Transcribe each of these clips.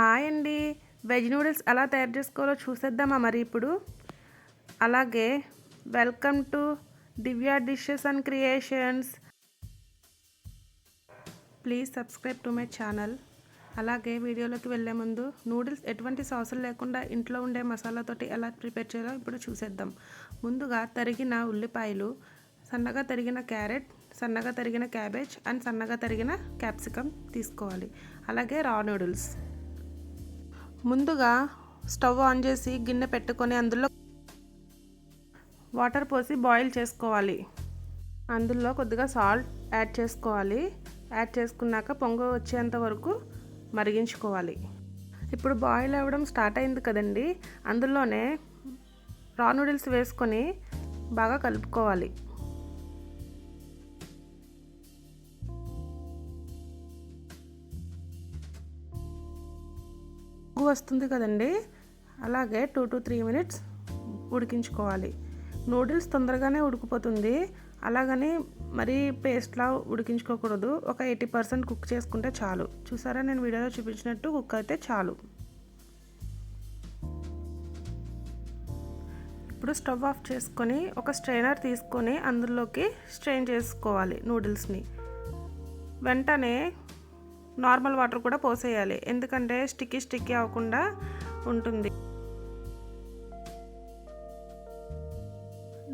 Hi అండి. Veg noodles ఎలా తయారు చేసుకోవాలో చూసేద్దామా మరి ఇప్పుడు? అలాగే welcome to Divya dishes and creations. Please subscribe to my channel. అలాగే వీడియోలోకి వెళ్ళే ముందు నూడిల్స్ ఎటువంటి సాసులు లేకుండా ఇంట్లో ఉండే మసాలాతోటి ఎలా ప్రిపేర్ చేయాలో ఇప్పుడు చూసేద్దాం. ముందుగా తరిగిన ఉల్లిపాయలు సన్నగా తరిగిన క్యారెట్ సన్నగా తరిగిన క్యాబేజ్ అండ్ సన్నగా తరిగిన క్యాప్సికమ్ తీసుకోవాలి. అలాగే రా నూడిల్స్. ముందుగా స్టవ్ ఆన్ చేసి గిన్నె పెట్టుకొని అందులో వాటర్ పోసి బాయిల్ చేసుకోవాలి. అందులో కొద్దిగా సాల్ట్ యాడ్ చేసుకోవాలి. యాడ్ చేసుకున్నాక పొంగ వచ్చేంత వరకు మరిగించుకోవాలి. ఇప్పుడు బాయిల్ అవ్వడం స్టార్ట్ అయింది కదండి. అందులోనే రా నూడిల్స్ వేసుకొని బాగా కలుపుకోవాలి. వస్తుంది కదండి. అలాగే టూ టు త్రీ మినిట్స్ ఉడికించుకోవాలి. నూడిల్స్ తొందరగానే ఉడికిపోతుంది. అలాగని మరీ పేస్ట్లా ఉడికించుకోకూడదు. ఒక ఎయిటీ పర్సెంట్ కుక్ చేసుకుంటే చాలు. చూసారా? నేను వీడియోలో చూపించినట్టు కుక్ అయితే చాలు. ఇప్పుడు స్టవ్ ఆఫ్ చేసుకొని ఒక స్ట్రైనర్ తీసుకొని అందులోకి స్ట్రెయిన్ చేసుకోవాలి నూడిల్స్ని. వెంటనే నార్మల్ వాటర్ కూడా పోసేయాలి. ఎందుకంటే స్టిక్కీ స్టిక్కీ అవ్వకుండా ఉంటుంది.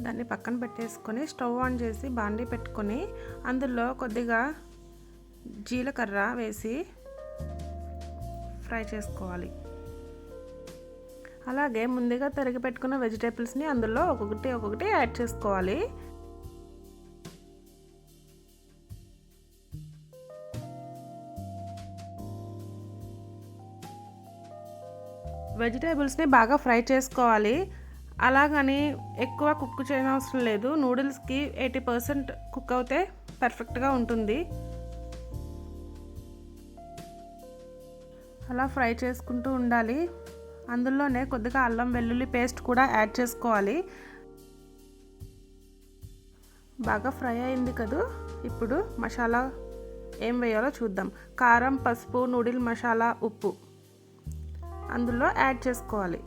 దాన్ని పక్కన పెట్టేసుకొని స్టవ్ ఆన్ చేసి బాండీ పెట్టుకొని అందులో కొద్దిగా జీలకర్ర వేసి ఫ్రై చేసుకోవాలి. అలాగే ముందుగా తరిగి పెట్టుకున్న వెజిటేబుల్స్ని అందులో ఒక్కొక్కటి ఒక్కొక్కటి యాడ్ చేసుకోవాలి. వెజిటేబుల్స్ని బాగా ఫ్రై చేసుకోవాలి. అలాగని ఎక్కువ కుక్ చేయనవసరం లేదు. నూడిల్స్కి ఎయిటీ పర్సెంట్ కుక్ అవుతే పర్ఫెక్ట్గా ఉంటుంది. అలా ఫ్రై చేసుకుంటూ ఉండాలి. అందులోనే కొద్దిగా అల్లం వెల్లుల్లి పేస్ట్ కూడా యాడ్ చేసుకోవాలి. బాగా ఫ్రై అయింది కదూ? ఇప్పుడు మసాలా ఏం వేయాలో చూద్దాం. కారం పసుపు నూడిల్ మసాలా ఉప్పు. అందులో యాడ్ చేసుకోవాలి.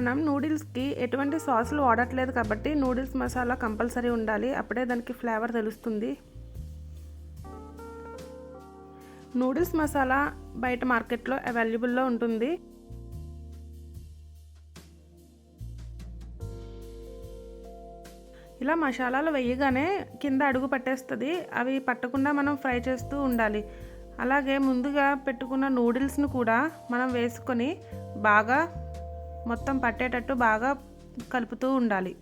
మనం నూడిల్స్కి ఎటువంటి సాసులు వాడట్లేదు కాబట్టి నూడిల్స్ మసాలా కంపల్సరీ ఉండాలి. అప్పుడే దానికి ఫ్లేవర్ తెలుస్తుంది. నూడిల్స్ మసాలా బయట మార్కెట్లో అవైలబుల్లో ఉంటుంది. ఇలా మసాలాలు వేయగానే కింద అడుగు పట్టేస్తుంది. అవి పట్టకుండా మనం ఫ్రై చేస్తూ ఉండాలి. అలాగే ముందుగా పెట్టుకున్న నూడిల్స్ను కూడా మనం వేసుకొని బాగా మొత్తం పట్టేటట్టు బాగా కలుపుతూ ఉండాలి.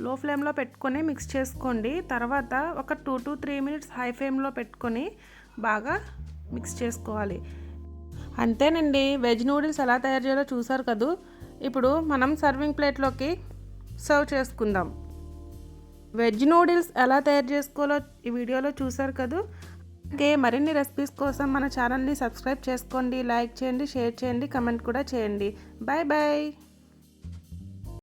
లో ఫ్లేమ్లో పెట్టుకొని మిక్స్ చేసుకోండి. తర్వాత ఒక two to three minutes high ఫ్లేమ్లో పెట్టుకొని బాగా మిక్స్ చేసుకోవాలి. అంతేనండి వెజ్ నూడిల్స్ ఎలా తయారు చేయాలో చూసారు కదూ? ఇప్పుడు మనం సర్వింగ్ ప్లేట్లోకి సర్వ్ చేసుకుందాం. వెజ్ నూడిల్స్ ఎలా తయారు చేసుకోవాలో ఈ వీడియోలో చూసారు కదూ? అలాగే మరిన్ని రెసిపీస్ కోసం మన ఛానల్ని సబ్స్క్రైబ్ చేసుకోండి లైక్ చేయండి షేర్ చేయండి కమెంట్ కూడా చేయండి. Bye bye!